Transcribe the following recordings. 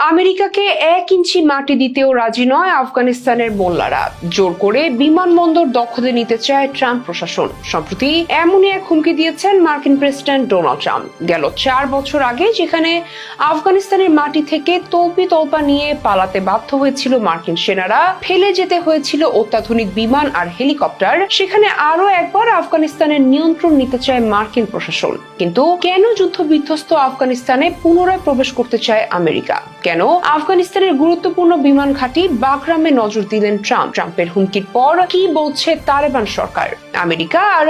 আমেরিকাকে এক ইঞ্চি মাটি দিতেও রাজি নয় আফগানিস্তানের মোল্লারা। জোর করে বিমানবন্দর দখলে নিতে চায় ট্রাম্প প্রশাসন। সম্প্রতি এমনই এক হুমকি দিয়েছেন মার্কিন প্রেসিডেন্ট ডোনাল্ড ট্রাম্প। গেল চার বছর আগে যেখানে আফগানিস্তানের মাটি থেকে তল্পি তল্পা নিয়ে পালাতে বাধ্য হয়েছিল মার্কিন সেনারা, ফেলে যেতে হয়েছিল অত্যাধুনিক বিমান আর হেলিকপ্টার, সেখানে আরও একবার আফগানিস্তানের নিয়ন্ত্রণ নিতে চায় মার্কিন প্রশাসন। কিন্তু কেন যুদ্ধ বিধ্বস্ত আফগানিস্তানে পুনরায় প্রবেশ করতে চায় আমেরিকা? কেন? আফগানিস্তানের গুরুত্বপূর্ণ বিমান ঘাঁটি বাগরামে নজর দিলেন ট্রাম্প। ট্রাম্পের হুমকির পর কি বলছে তালেবান সরকার? আমেরিকা আর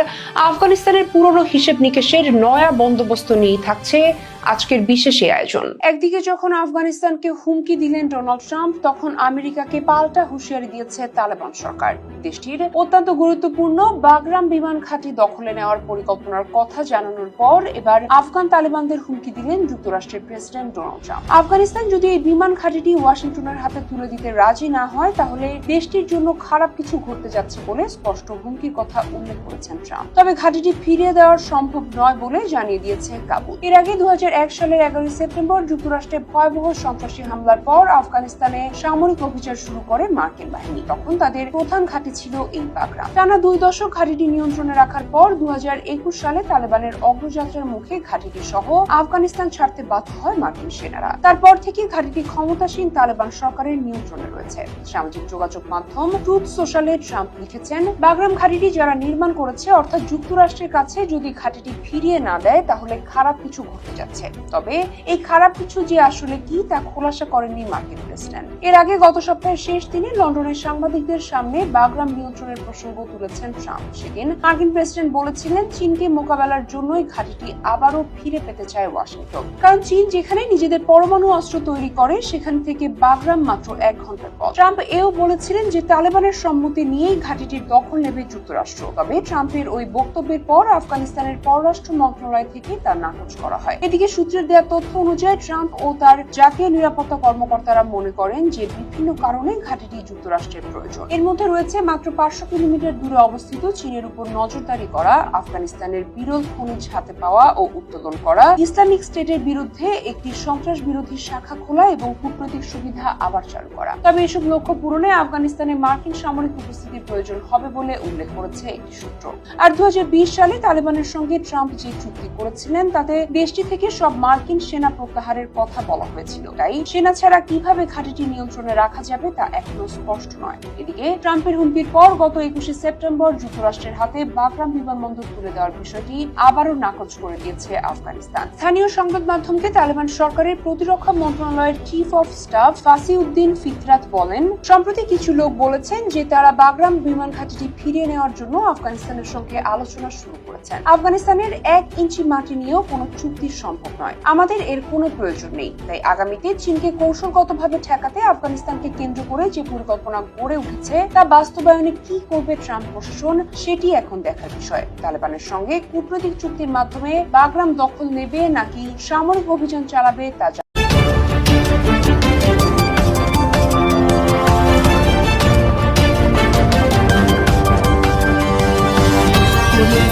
আফগানিস্তানের পুরনো হিসেব নিকেশের নয়া বন্দোবস্ত নিয়েই থাকছে আজকের বিশেষ এই আয়োজন। একদিকে যখন আফগানিস্তানকে হুমকি দিলেন ডোনাল্ড ট্রাম্প, তখন আমেরিকাকে পাল্টা হুঁশিয়ারি দিয়েছে তালেবান সরকার। দেশটির অত্যন্ত গুরুত্বপূর্ণ বাগরাম বিমান ঘাঁটি দখলে নেওয়ার পরিকল্পনার কথা জানানোর পর এবার আফগান তালেবানদের হুমকি দিলেন যুক্তরাষ্ট্রের প্রেসিডেন্ট ডোনাল্ড ট্রাম্প। আফগানিস্তান যদি এই বিমান ঘাঁটিটি ওয়াশিংটনের হাতে তুলে দিতে রাজি না হয়, তাহলে দেশটির জন্য খারাপ কিছু ঘটতে যাচ্ছে বলে স্পষ্ট হুমকির কথা উল্লেখ করেছেন ট্রাম্প। তবে ঘাঁটিটি ফিরিয়ে দেওয়ার সম্ভব নয় বলে জানিয়ে দিয়েছে কাবুল। এর আগে দু সালের এগারোই সেপ্টেম্বর যুক্তরাষ্ট্রে ভয়াবহ সন্ত্রাসী হামলার পর আফগানিস্তানে সামরিক অভিযান শুরু করে মার্কিন বাহিনী। তখন তাদের প্রধান ঘাঁটি ছিল এই বাগরাম টানা দুই দশক ঘাঁটিটি নিয়ন্ত্রণে রাখার পর দু হাজার একুশ সালে তালেবানের অগ্রযাত্রার মুখে ঘাঁটিটি সহ আফগানিস্তান ছাড়তে বাধ্য হয় মার্কিন সেনারা। তারপর থেকে ঘাঁটিটি ক্ষমতাসীন তালেবান সরকারের নিয়ন্ত্রণে রয়েছে। সামাজিক যোগাযোগ মাধ্যম ট্রুথ সোশ্যালে ট্রাম্প লিখেছেন বাগরাম ঘাঁটিটি যারা নির্মাণ করেছে, অর্থাৎ যুক্তরাষ্ট্রের কাছে যদি ঘাঁটিটি ফিরিয়ে না দেয়, তাহলে খারাপ কিছু ঘটতে যাচ্ছে। তবে এই খারাপ কিছু যে আসলে কি তা খোলাসা করেননি মার্কিন প্রেসিডেন্ট। এর আগে গত সপ্তাহের শেষ দিনে লন্ডনের সাংবাদিকদের সামনে বাগরাম নিয়ন্ত্রণের প্রসঙ্গ তুলেছেন ট্রাম্প। সেদিন মার্কিন প্রেসিডেন্ট বলেছিলেন, চীনকে মোকাবেলার জন্যই ঘাঁটিটি আবারও ফিরে পেতে চায় ওয়াশিংটন। কারণ চীন যেখানে নিজেদের পরমাণু অস্ত্র তৈরি করে, সেখান থেকে বাগরাম মাত্র এক ঘণ্টার পর ট্রাম্প এও বলেছিলেন যে, তালেবানের সম্মতি নিয়েই ঘাঁটিটির দখল নেবে যুক্তরাষ্ট্র। তবে ট্রাম্পের ওই বক্তব্যের পর আফগানিস্তানের পররাষ্ট্র মন্ত্রণালয় থেকে তা নাকচ করা হয়। এদিকে সূত্রের দেওয়া তথ্য অনুযায়ী ট্রাম্প ও তার জাতীয় নিরাপত্তা কর্মকর্তারা মনে করেন যে বিভিন্ন কারণে ঘাঁটিটি যুক্তরাষ্ট্রের প্রয়োজন। এর মধ্যে রয়েছে মাত্র পাঁচশো কিলোমিটার দূরে অবস্থিত চীনের উপর নজরদারি করা, আফগানিস্তানের বিরল খনিজ হাতে পাওয়া ও উত্তোলন করা, ইসলামিক স্টেটের বিরুদ্ধে একটি সন্ত্রাস বিরোধী শাখা খোলা এবং কূটনৈতিক সুবিধা আবার চালু করা। তবে এসব লক্ষ্য পূরণে আফগানিস্তানে মার্কিন সামরিক উপস্থিতির প্রয়োজন হবে বলে উল্লেখ করেছে একটি সূত্র। আর দু হাজার বিশ সালে তালেবানের সঙ্গে ট্রাম্প যে চুক্তি করেছিলেন, তাতে দেশটি থেকে সব মার্কিন সেনা প্রত্যাহারের কথা বলা হয়েছিল। তাই সেনা ছাড়া কীভাবে ঘাঁটিটি নিয়ন্ত্রণে রাখা যাবে তা এখনও স্পষ্ট নয়। এদিকে ট্রাম্পের হুমকির পর গত একুশে সেপ্টেম্বর যুক্তরাষ্ট্রের হাতে বাগরাম বিমানবন্দর তুলে দেওয়ার বিষয়টি আবারও নাকচ করে দিয়েছে আফগানিস্তান। স্থানীয় সংবাদ মাধ্যমকে তালেবান সরকারের প্রতিরক্ষা মন্ত্রণালয়ের chief of staff Fasihuddin Fitrat বলেন, সম্প্রতি কিছু লোক বলেছেন যে তারা বাগরাম বিমান ঘাঁটিটি ফিরিয়ে নেওয়ার জন্য আফগানিস্তানের সঙ্গে আলোচনা শুরু করেছেন। আফগানিস্তানের এক ইঞ্চি মাটি নিয়েও কোনো চুক্তি সম্ভব নয়। আমাদের এর কোনো প্রয়োজন নেই। তাই আগামীতে চীনকে কৌশলগতভাবে ঠেকাতে আফগানিস্তানকে কেন্দ্র করে যে পরিকল্পনা গড়ে উঠেছে, তা বাস্তবায়নে কি করবে ট্রাম্প প্রশাসন, সেটি এখন দেখার বিষয়। তালেবানের সঙ্গে কূটনৈতিক চুক্তির মাধ্যমে বাগরাম দখল নেবে নাকি সামরিক অভিযান চালাবে তা